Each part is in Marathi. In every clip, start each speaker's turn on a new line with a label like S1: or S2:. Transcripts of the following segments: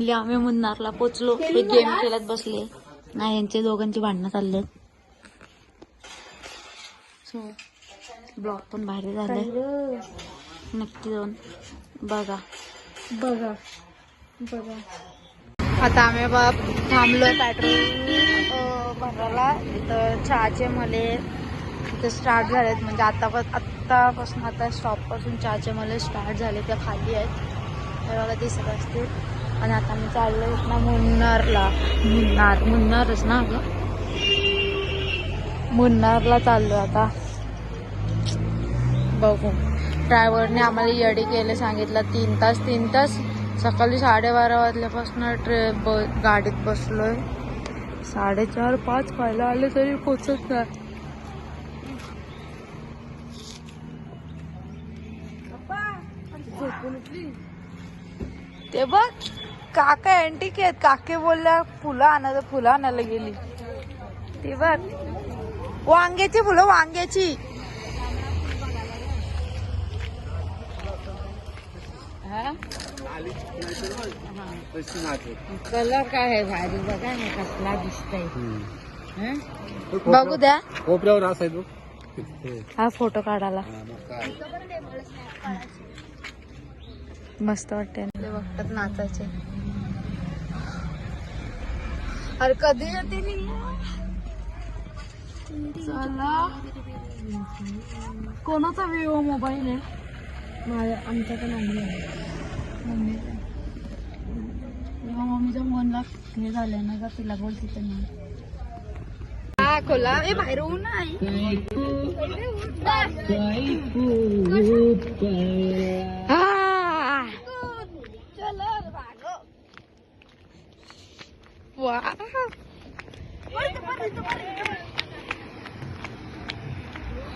S1: आम्ही मुन्नारला पोचलो. ते गेम खेळत बसले. नाही यांचे दोघांची भांडणं चालले सो ब्लॉग पण भारी झाले नक्की जाऊन बघा.
S2: बघा. बघा.
S1: आता आम्ही बघ थांबलोय पेट्रोल भरायला. इथं चहाचे मले इथं स्टार्ट झालेत. म्हणजे आता आत्तापासून आता स्टॉपपासून चहाचे मले स्टार्ट झाले. त्या खाली आहेत. हे बघा दिसत असतील. आणि आता मी चाललोय ना मुन्नारला. मुन्नार मुन्नारच ना ग? मुन्नारला चाललोय आता. बघू. ड्रायव्हरने आम्हाला येडी केले सांगितलं तीन तास तीन तास. सकाळी साडेबारा वाजल्यापासून ट्रे ब गाडीत बसलोय. साडेचार पाच व्हायला आले तरी पोचत नाही. ते बघ. काका अँटिक आहेत. काके बोलल्या फुलं आणायला फुलं आणायला गेली. ते बघ. वांग्याची फुलं वांग्याची.
S2: कलर काय आहे भारी? बघा ना कसला दिसतंय.
S1: बघू द्या.
S3: कोपऱ्यावर असायचो
S1: हा फोटो काढायला. मस्त वाटते ते बघतात नाचायचे. अरे कधी येते चला. कोणाचा विवो मोबाईल आहे?
S2: माझ्या आमच्याकडे मम्मी आहे.
S1: मम्मीच्या फोनला हे झालं ना का तिला बोल तिथे नाही. हा खोला. ए बाहेर ऊन नाही हा. वा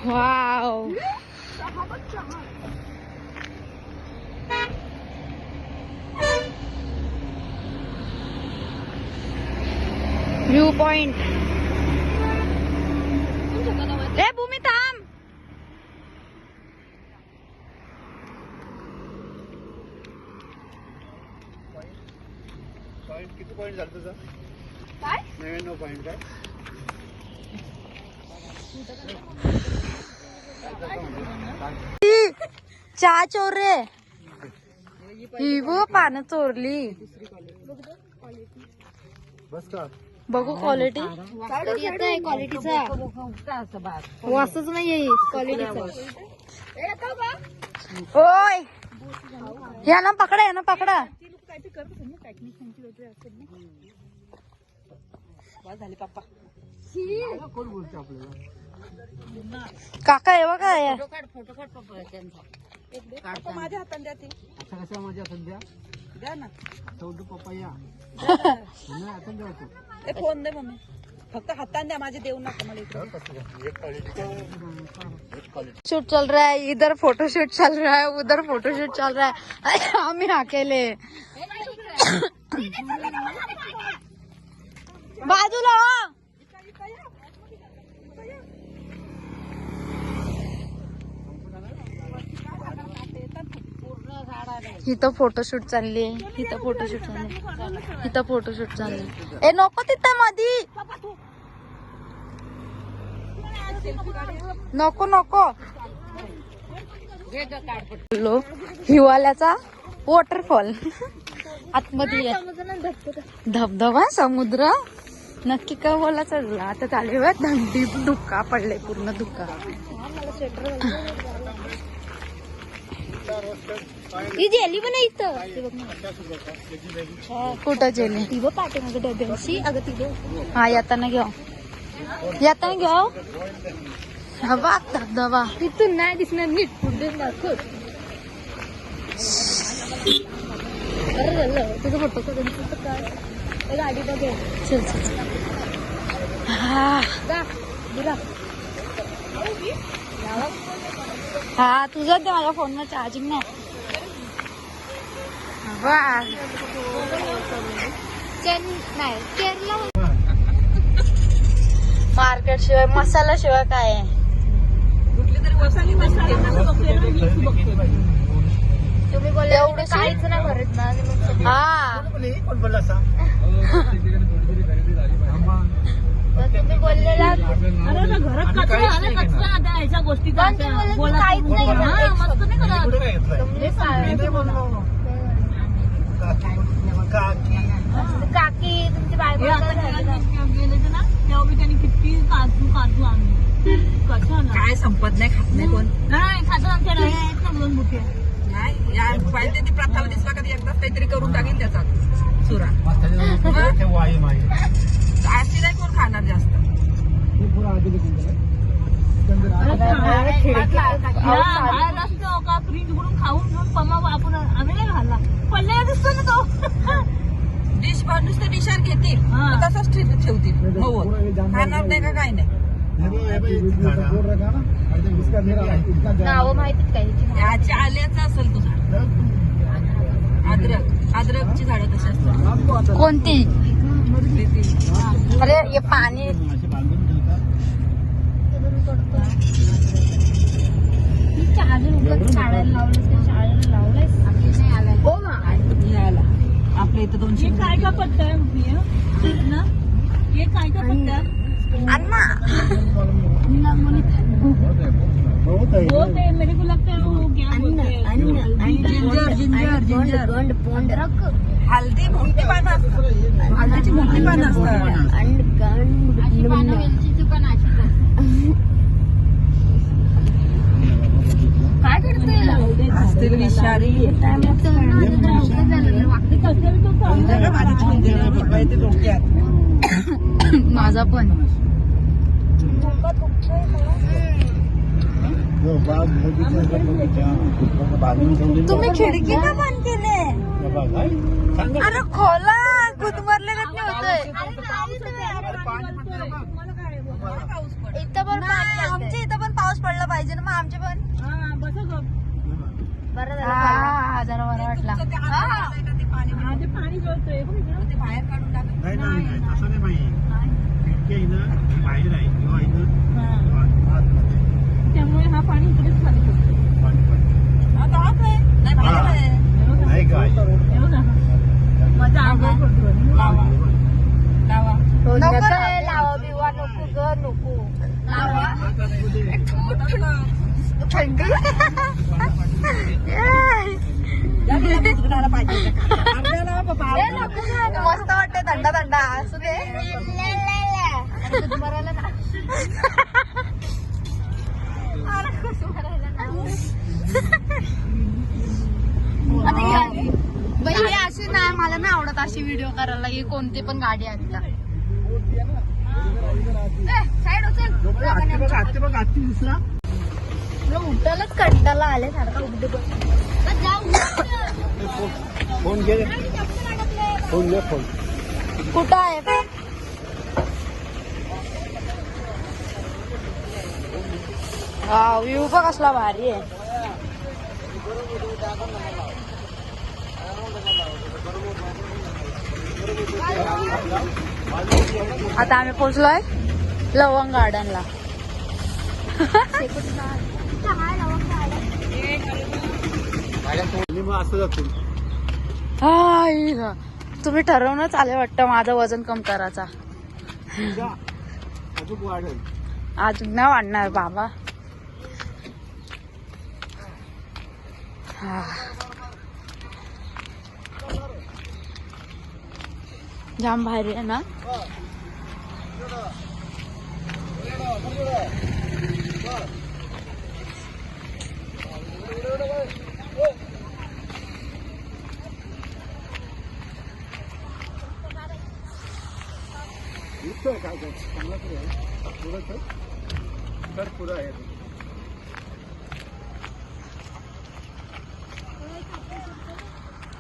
S1: वाव व्यू पॉइंट ए भूमी थांब
S3: पॉईंट किती पॉईंट झालं तुझं?
S1: काय?
S3: नव्याण्णव पॉईंट काय?
S1: चहा चोर रे. ही गो पानं चोरली.
S3: बस का?
S1: बघू क्वालिटी
S2: क्वालिटीचा
S1: वासच क्वालिटीचा ओय! या पकडा. या ना पकडा
S3: कोण बोलते आपल्याला
S1: काका येवा काय
S2: फोटो काढ फोटो काढ पप्पा त्यांचा.
S3: असं कसं माझ्या सध्या
S2: द्या? ना.
S3: चौदा पप्पा या. नाही, आता द्या तू.
S2: ए फोन दे मम्मी. फक्त हाताने द्या माझे देऊ नका मला
S1: शूट चल रहा है इधर फोटो शूट चल रहा है उधर फोटो शूट चल रहा है। हम ही अकेले बाजूला हो. इथं फोटोशूट चालले. इथं फोटोशूट चालले. इथं फोटोशूट चालले. ए नको तिथं मधी. नको नको. लो हिवाल्याचा वॉटरफॉल आतमध्ये आहे. धबधबा समुद्र. नक्की काय बोला चढला आता चालू आहे थंडी धुक्का पडले पूर्ण धुक्का ही जेली पण इथं. कुठं जेली ती बघ पाठीमागे डब्यांशी अगं ती हा येताना घेऊ येताना घेऊ हा बघ धबधबा
S2: तिथून नाही दिसणार नीट पुढे दाखव. बरं झालं तुझा फोटो काय ए, गाडी
S1: चल चल चल. हा हा तुझं दे माझ्या फोनला चार्जिंग नाही. वा. नाही केरला मार्केट शिवाय मसाला शिवाय काय? आहे
S2: ना तुम्ही बोलले
S1: एवढं
S2: काहीच ना मग सगळं-
S1: हा
S3: बोले, कोण बोलला असा
S2: तर तुम्ही बोललेला
S4: अरे ना घरात कचरा अरे कचरा आता ह्याच्या गोष्टी
S2: पण ते बोलले की
S4: बोला
S2: काहीच नाही
S4: हा,
S2: भरत.
S4: मस्त नाही करत.
S3: कुठे काय
S2: तुम्ही
S3: काकी.
S2: तुमची बायको
S4: हे आता गेले होते ना तेव्हा त्यांनी किती काजू काजू आणले.
S5: काय संपत नाही खात नाही कोण?
S4: नाही खातो आमच्या नाही आहेत ना दोन बुके.
S5: नाही या पाहिजे ती प्रथाला दिसला कधी एकदाच काहीतरी करून टाकेल त्याचा. चुरा.
S3: ते
S5: अशी नाही कोण खाणार जास्त?
S4: असतो का? फ्रीज उघडून खाऊन घेऊन पमा आपण आम्ही नाही घालला पडलेला दिसतो ना तो.
S5: डिश नुसतं डिशार घेतील.
S4: हा.
S5: तसंच ठेव- ठेवतील. हो खाणार नाही का काय नाही.
S2: नावं माहितीत काय हिची?
S5: याच्या आल्याचं असेल तुझा. अद्रक. अद्रकची झाडं कशी असतात?
S1: कोणती? अरे पाणी
S2: लावलं ते लावलंय नाही आलाय
S1: हो ना?
S5: हे आला आपल्या इथं दोनशे
S4: हे काय का पत्ता आहे ना? हे काय का पत्ता आहे?
S1: अण्णा!
S4: वो मेरे को लगता है वो क्या बोलते हैं
S5: जिंजर जिंजर जिंजर
S2: गंड पोंड रक
S5: हल्दी मोठी पानं असतात. हल्दीची मोठी पानं असतात.
S2: पानं वेलचीची पण अशी काय करते?
S5: असतील विषारी माझा
S1: पण. तुम्ही खिडकी का बंद केले? अरे खोला गुदमरले का नाही होतोय. इथं पण आमच्या इथं पण पाऊस पडला पाहिजे ना मग आमचे पण.
S4: हा.
S2: बरं
S1: जरा बरा वाटला.
S5: पाणी
S4: हा. ते
S5: बाहेर काढून टाकत
S3: नाही बाहेर आहे. किंवा
S4: हा. पाणी इकडेच खाली पडतो
S3: पाणी पडतं.
S5: आता आत आहे. नाही बाहेर आहे.
S3: नाही काय
S4: हे बघा. माझा आंघोळ करतो
S5: लावा. लावा.
S1: नको
S2: रे, लावा बिवा नको ग नको. लावा.
S1: थंडी मस्त वाटते थंड थंड असू दे
S2: गुदमरायला ना
S1: बाई हे अशी नाही मला नाही आवडत अशी व्हिडिओ करायला ही कोणती पण गाडी आणता
S2: साईड उचल
S3: आत्ती बघ आत्ती बघ आत्ती दिसला
S2: तुला उठायलाच कंटाळा आले सारखा उठे
S3: फोन. घे. फोन घे फोन.
S1: कुठं आहे? हा व्ह्यू बघ कसला भारी आहे. आता आम्ही पोचलोय लवंग गार्डनला हाय तुम्ही ठरवूनच आले वाटतं माझं वजन कम करायचा.
S3: अजून
S1: ना नाही वाढणार बाबा. हा. जाम भारी आहे ना?
S3: इथं काय तर पुढं आहे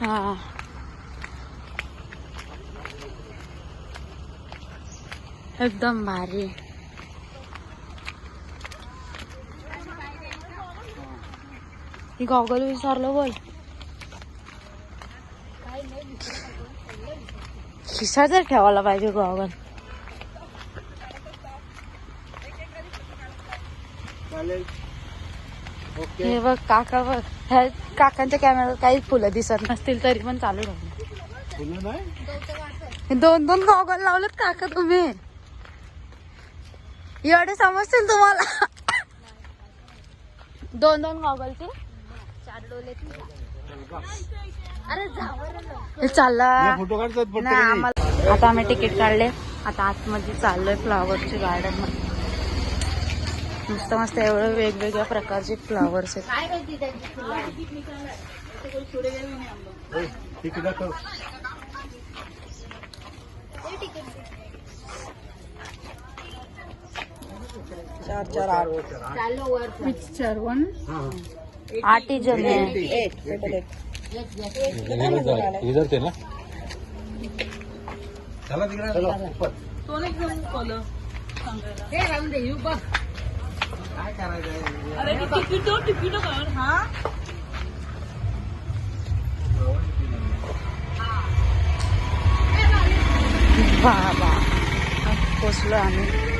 S1: हा. एकदम भारी. ही गॉगल विचारलं बोल. खिसा जर ठेवायला पाहिजे गॉगल. हे बघ काका बघ. ह्या काकांच्या कॅमेऱ्यात काही फुलं दिसत नसतील तरी पण चालू राहू
S3: फुलं नाही?
S1: दोन दोन गॉगल लावलेत काका तुम्ही. एवढे समजतील तुम्हाला? दोन दोन गॉगलचे हे चालला.
S3: फोटो काढतात
S1: नाही आम्हाला आता आम्ही तिकीट काढले. आता आतमध्ये चाललोय फ्लावरची गार्डनमध्ये. मस्त मस्त एवढं वेगवेगळ्या प्रकारचे फ्लावर्स आहेत
S3: तिकीट दाखव
S5: चार चार आठ.
S1: Picture one. आठ ही. जण
S5: एट पेपर एट
S3: चला तिकडे. चला. ऊपर. काय करायचं
S4: अरे तिकीट तिकीट काढ हा?
S1: बाबा पोचलो आम्ही.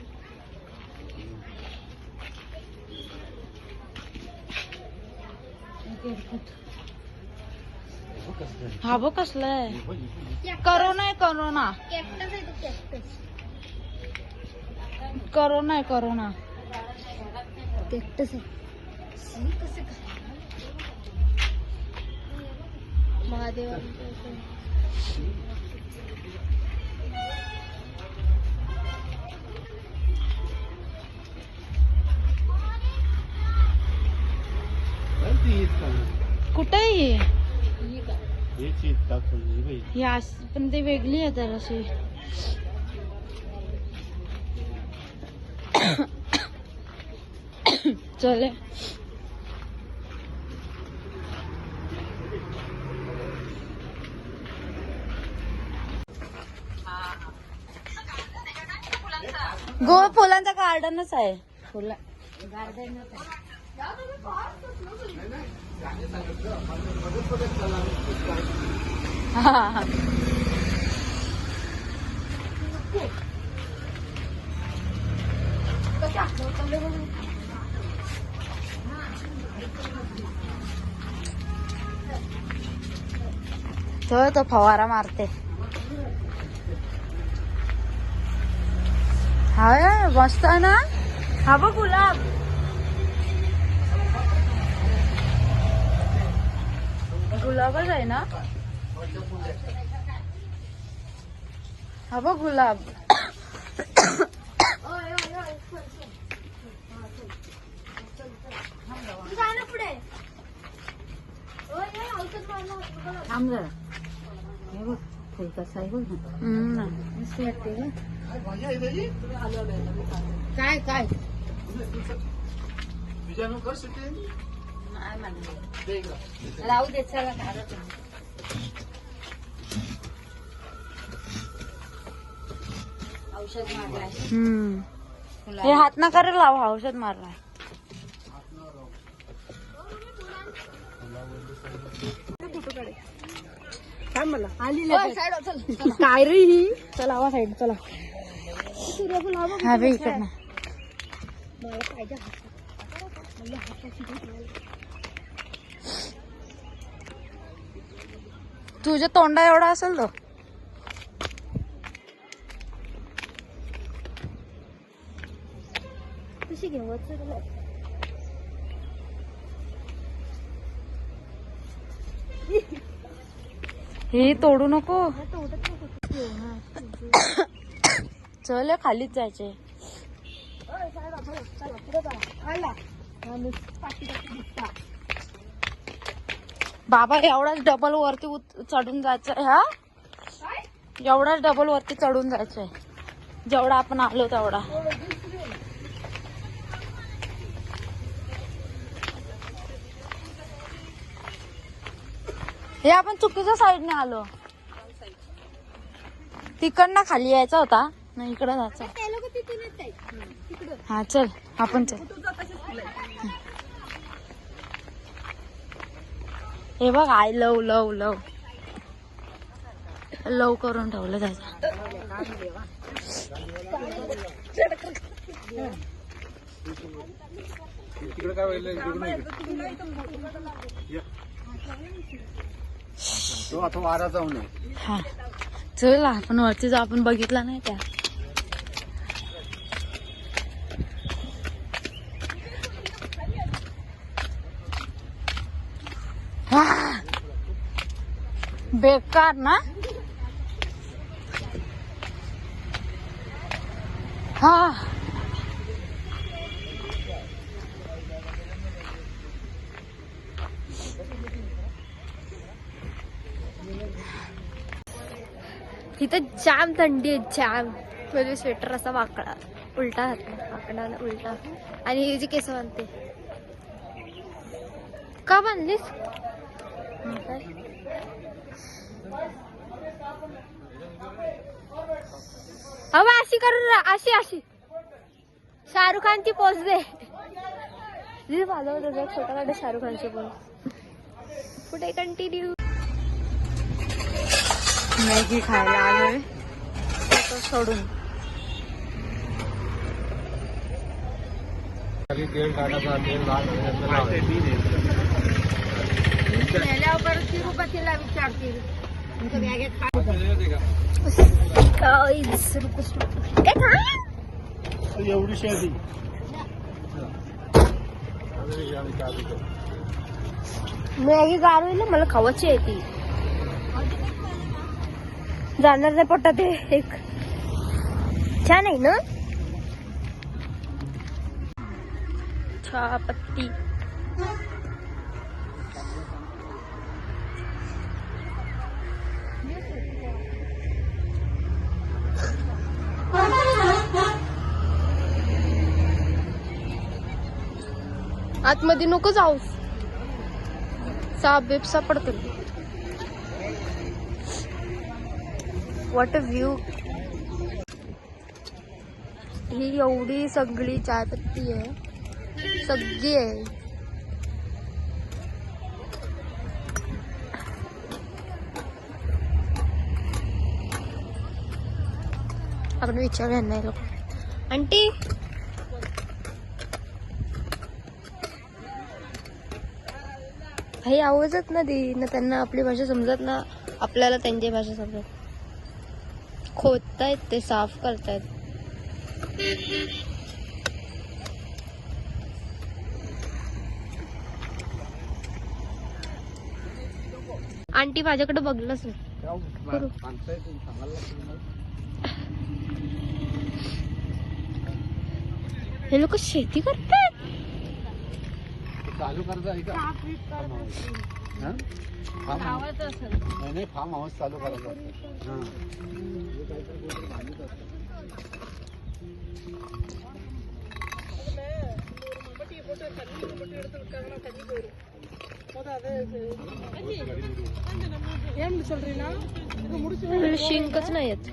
S1: हा बघ कसला आहे? करोना आहे करोना. करोना आहे करोना.
S3: काढू.
S1: कुठे आहे ही? ही पण ती वेगळी आहे तर अशी. चले. गोवा फुलांचा गार्डनच आहे. फुला. हा तो तो फवारा मारते. हा मस्त ना? हा बघ गुलाब. गुलाबच आहे ना? हा बघ गुलाब. थांब जरा. हे बघ फुल कसं आहे बघ ना. मस्त वाटते ग काय काय? राहू दे चला. औषध मारलाय. हे हात ना करे लाव औषध मारलाय.
S2: काय रे ही? चला आवा साईड चला.
S1: हा बे इकडनं. तुझ्या तोंडा एवढा असेल तो
S2: कशी
S1: हे तोडू नको. चल खालीच जायचे बाबा एवढाच डबल वरती चढून जायचं हा? एवढाच डबल वरती चढून जायचंय. जेवढा आपण आलो तेवढा. हे आपण चुकीच्या साईडने आलो. तिकडनं खाली यायचा होता. नाही इकडं जायचं. हा चल आपण चल. हे बघ I love love love. Love करून ठेवलं त्याचं.
S3: तो आता वारा जाऊ नये
S1: हा. चल आपण वरती जाऊ आपण बघितला नाही त्या हा. बेकार ना? हा.
S2: तिथं जाम थंडी आहे जाम. म्हणजे स्वेटर असा वाकडा उलटा घातला वाकडा उलटा आणि ही जी केस बांधते. का बांधलीस? अहो अशी करून अशी अशी. शाहरुख खानची पोच दे. जी झालं होतं छोटा काढे शाहरुख खानची पोच पुढे कंटिन्यू
S1: मॅगी खायला आलोय. सोडून.
S5: तिरुपतीला विचारतील तुमच्या बॅगेत
S2: एवढी शेती रुको. ए, मॅगी गार होईल ना, मला खावाची आहे ती. जाणार नाही पट्टा ते एक. छान आहे ना? छापत्ती. आतमध्ये नको जाऊ. साप बिप सापडतो. वॉट अ व्ह्यू ही एवढी सगळी चायपत्ती आहे. सगळी आहे. आपण विचारूया नाही लोक. आंटी काही आवाजच ना दे ना त्यांना आपली भाषा समजत ना आपल्याला त्यांची भाषा समजत. खोदतायत ते साफ करतायत. आंटी माझ्याकडे बघलंच नाही. करू. हे लोक शेती करतात
S3: चालू करायचं आहे का? हा? Farm house? नाही नाही फार्म हाऊस चालू करायचं हा.
S2: शिंकच नाही येत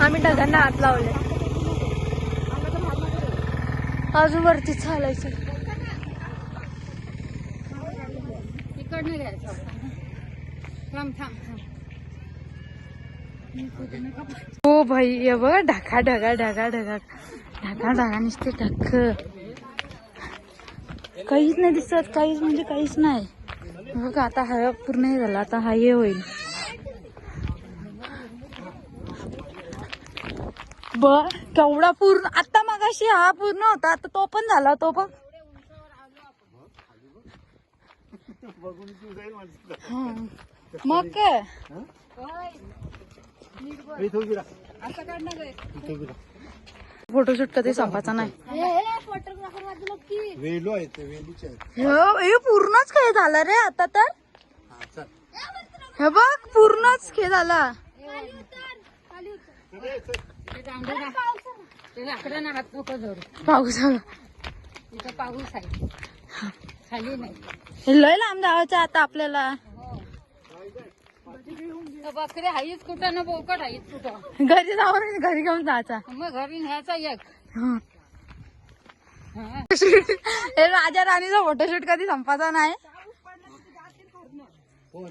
S2: आम्ही ढगांना हात लावले. अजून वरती चालायचं.
S5: तिकडनं घ्यायचं. थांब थांब
S1: हो भाई हे बघ ढगा ढगा ढगा ढगा. ढगा ढगा नुसते ढग काहीच नाही दिसत काहीच म्हणजे काहीच नाही. बघ आता हा पूर्ण हे झाला आता हा हे होईल. बर केवढा पूर्ण आता मगाशी हा पूर्ण होता आता तो पण झाला तो पण मग काय
S3: इथं उभी राहा. इथं उभी राहा.
S1: फोटोशूट कधी संपायचा नाही
S2: फोटोग्राफर की
S3: वेलू आहे ते वेलूचे आहेत
S1: हो, हे पूर्णच खेळ झाला रे आता तर
S3: हा चल
S1: हे बघ पूर्णच खेळ झाला
S2: खाली उतर खाली उतर
S3: चल, चल.
S4: लाकडं ना हात नको धरू
S1: पाऊस आला
S4: इथं पाऊस आहे खाली नाही
S1: हे लय लांब जायचं आता आपल्याला
S4: बकरी बकरे हाईच कुठं ना बोकड हाईच कुठं
S1: घरी जाऊन घरी घेऊन जायचा
S4: मग घरी न्यायचा एक
S1: हं.
S4: हा.
S1: हे राजा राणीचा फोटोशूट कधी संपायचा नाही
S3: कोण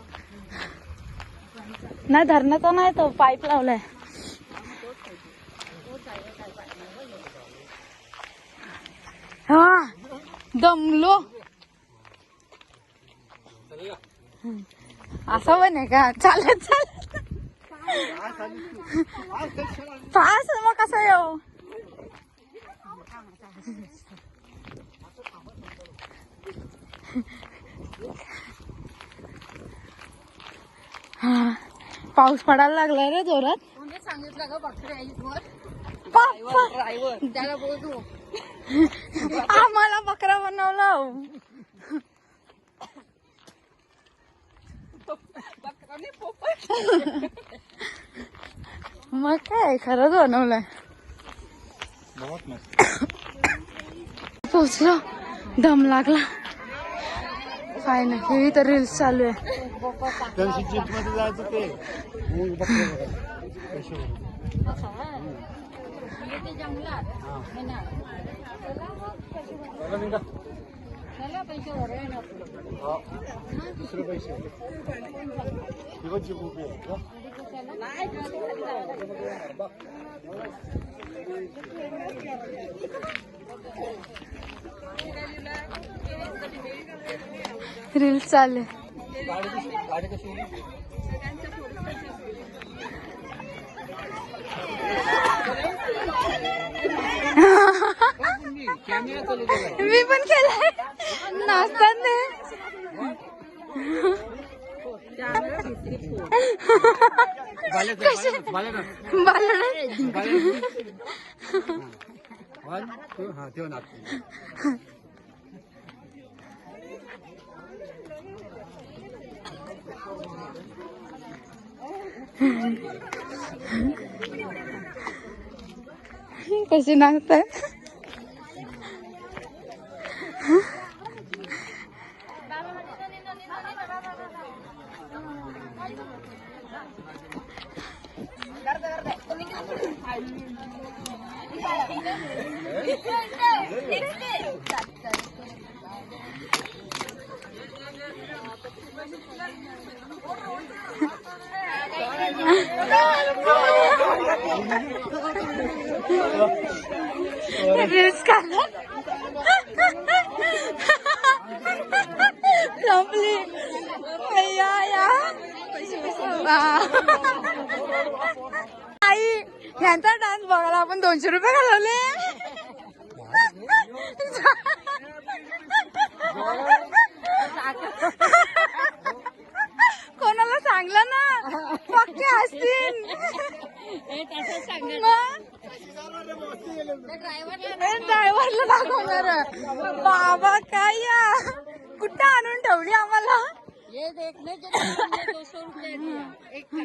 S1: नाही धरणं तर नाही धरणाचा नाही तो पाईप लावलाय. हा दमलो. असं पण आहे का? चालत चालत. पास मग कसं येऊ? हा पाऊस पडायला लागलाय रे जोरात.
S4: सांगितलं ग. त्याला
S1: आम्हाला बकरा बनवला. मग काय खरंच बनवलंय. पोचलो. दम लागला. फायनली तर रील्स चालू आहे
S3: त्या दिवशी जीपमध्ये जायचं ते मग बकऱ्या बघायला. पैसे भरून.
S4: ते जंगलात
S3: हा.
S4: हे ना.
S3: चला निघा.
S4: चला पैसे भरूया ना आपलं.
S3: हा. दुसरे पैसे
S1: रील्स चालू? मी पण केलंय. नाचतात ते बालडं.
S3: वन टू हा तेव्हा नाचतो
S1: कशी नाचतात आई ह्यांचा डान्स बघायला आपण दोनशे रुपये घालवले. कोणाला सांगलं ना? पक्के असतील. ड्रायव्हरला दाखवणार. बाबा काय या? कुठं आणून ठेवली आम्हाला?
S4: ये देखने के लिए दो सौ रुपये दिया एक का.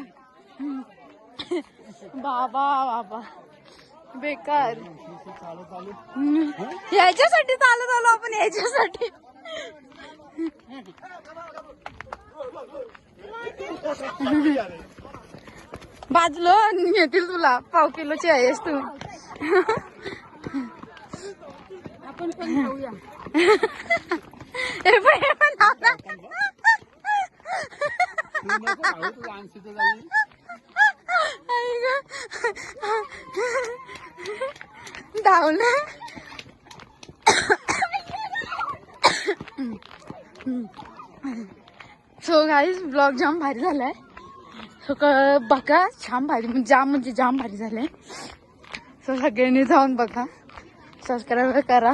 S1: बाबा बाबा बेकार. ह्याच्यासाठी चालत आलो आपण ह्याच्यासाठी बाजलो येतील तुला पाव किलोची आहेस तू
S4: आपण पण खाऊया
S1: हे पण हे पण लावला.
S3: तू नको खाऊ, तू आणशील तर जाईल.
S1: आई गं. धावलं सो गाईज ब्लॉग जाम भारी झालाय. बघा जाम भारी म्हणजे जाम म्हणजे जाम भारी झालंय सो सगळ्यांनी जाऊन बघा. सबस्क्राईब करा.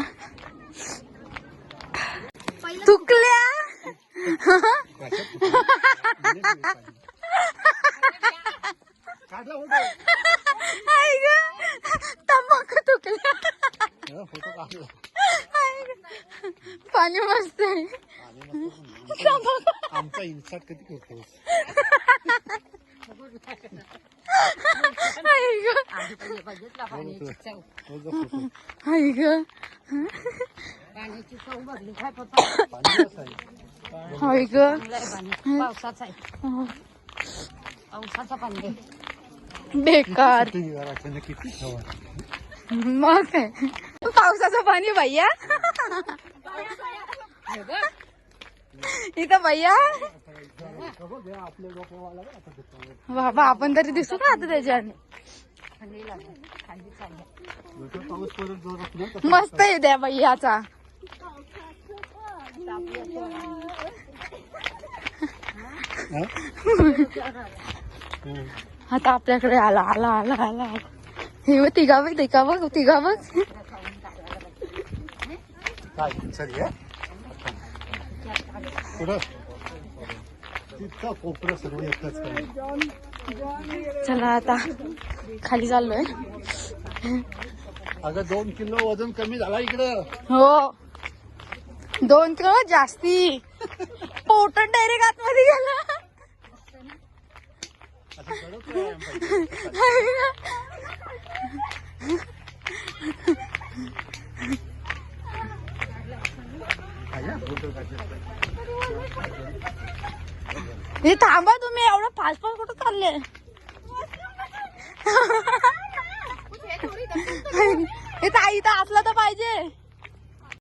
S1: तंबाखू तुकल्या. पाणी मस्त आहे.
S3: आमचा इन्सर्ट कधी करतोस
S1: आई ग.
S3: गं, फोटो.
S1: आई ग.
S3: पाणी कसं आहे?
S1: आई ग.
S2: पावसाचा आहे. पावसाचा पाणी
S1: बेकार.
S3: किती घराच्यानं किती हवा
S1: मग काय? पावसाचं पाणी भैया. इथं भैया? बाबा आपण तरी दिसू का आता त्याच्याने? मस्त आहे त्या भैयाचा. आता आपल्याकडे आला आला आला आला. हे मग तिघा बघ तिघा बघ तिघा बघ.
S3: पुढं तितका कोपरं सर्व एकच काय
S1: चला आता खाली चाललोय.
S3: अगं दोन किलो वजन कमी झाला इकडं.
S1: हो. दोन किलो जास्ती. पोटन डायरेक्ट आतमध्ये गेला.
S3: व्यायाम पाहिजे.
S1: हे थांबा तुम्ही एवढं फास्ट फास्ट कुठं चालले? हे ताई तर असला तर